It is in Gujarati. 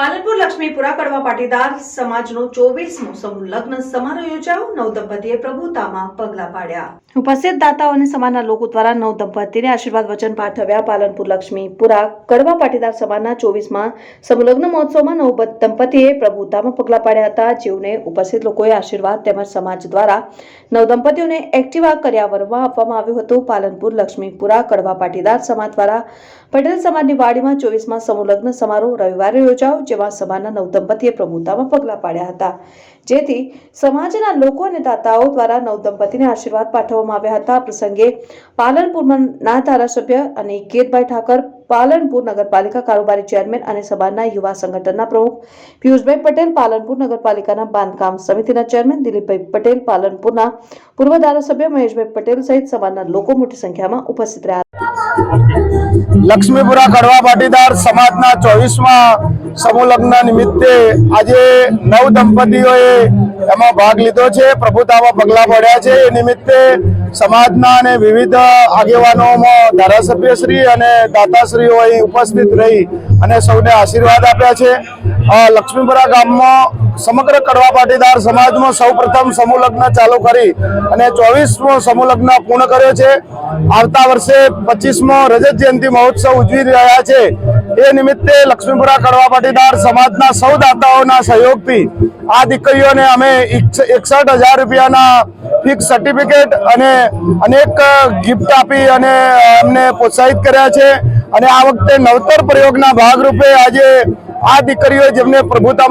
પાલનપુર લક્ષ્મીપુરા કડવા પાટીદાર સમાજનો ચોવીસમો સમૂહ લગ્ન સમારોહ યોજાયો. નવ દંપતીએ પ્રભુતામાં પગલા પાડ્યા. ઉપસ્થિત દાતાઓ અને સમાજના લોકો દ્વારા નવ દંપતીને આશીર્વાદ, વચન પાઠવ્યા પાલનપુર લક્ષ્મીપુરા કડવા પાટીદાર સમાજના ચોવીસમાં સમૂહ લગ્ન મહોત્સવમાં નવ દંપતીએ પ્રભુતામાં પગલા પાડ્યા હતા. જેઓને ઉપસ્થિત લોકોએ આશીર્વાદ તેમજ સમાજ દ્વારા નવ દંપતીઓને એક્ટિવા કર્યાવરમાં આપવામાં આવ્યું હતું. પાલનપુર લક્ષ્મીપુરા કડવા પાટીદાર સમાજ દ્વારા પટેલ સમાજની વાડીમાં ચોવીસમાં સમૂહ લગ્ન સમારોહ રવિવારે યોજાયો જેમાં સમાજના નવદંપતીએ પ્રભુતામાં પગલાં પાડ્યા હતા. જેથી સમાજના લોકો અને દાતાઓ દ્વારા નવદંપતીને આશીર્વાદ પાઠવવામાં આવ્યા હતા. આ પ્રસંગે પાલનપુરના ધારાસભ્ય અને કેતભાઈ ઠાકર, પાલનપુર નગરપાલિકા કારોબારી ચેરમેન અને સભાના યુવા સંગઠનના પ્રમુખ પિયુષભાઈ પટેલ, પાલનપુર નગરપાલિકાના બાંધકામ સમિતિના ચેરમેન દિલીપભાઈ પટેલ, પાલનપુરના પૂર્વ ધારાસભ્ય મહેશભાઈ પટેલ સહિત સભાના લોકો મોટી સંખ્યામાં ઉપસ્થિત રહ્યા લક્ષ્મીપુરા કડવા પાટીદાર સમાજના ચોવીસમાં સમૂહ લગ્ન નિમિત્તે આજે નવ દંપતીઓએ એમાં ભાગ લીધો છે. પ્રભુતામાં પગલાં પડ્યા છે. એ નિમિત્તે સમાજના અને વિવિધ આગેવાનોમાં ધારાસભ્યશ્રી અને દાતાશ્રીઓ અહીં ઉપસ્થિત રહી અને સૌને આશીર્વાદ આપ્યા છે. લક્ષ્મીપુરા ગામમાં સમગ્ર કડવા પાટીદાર સમાજમાં સૌ પ્રથમ સમૂહ ચાલુ કરી અને ચોવીસમો સમૂહલગ્ન પૂર્ણ કર્યો છે. આવતા વર્ષે પચીસમો રજત જયંતિ મહોત્સવ ઉજવી રહ્યા છે. એ નિમિત્તે લક્ષ્મીપુરા કડવા પાટીદાર સમાજના સૌ દાતાઓના સહયોગથી આ દીકરીઓને અમે એકસઠ હજાર રૂપિયાના ફિક્સ સર્ટિફિકેટ અને અનેક ગિફ્ટ આપી અને અમને પ્રોત્સાહિત કર્યા છે. અને આ વખતે નવતર પ્રયોગના ભાગરૂપે આજે આ દીકરીઓ જેમને પ્રભુતામાં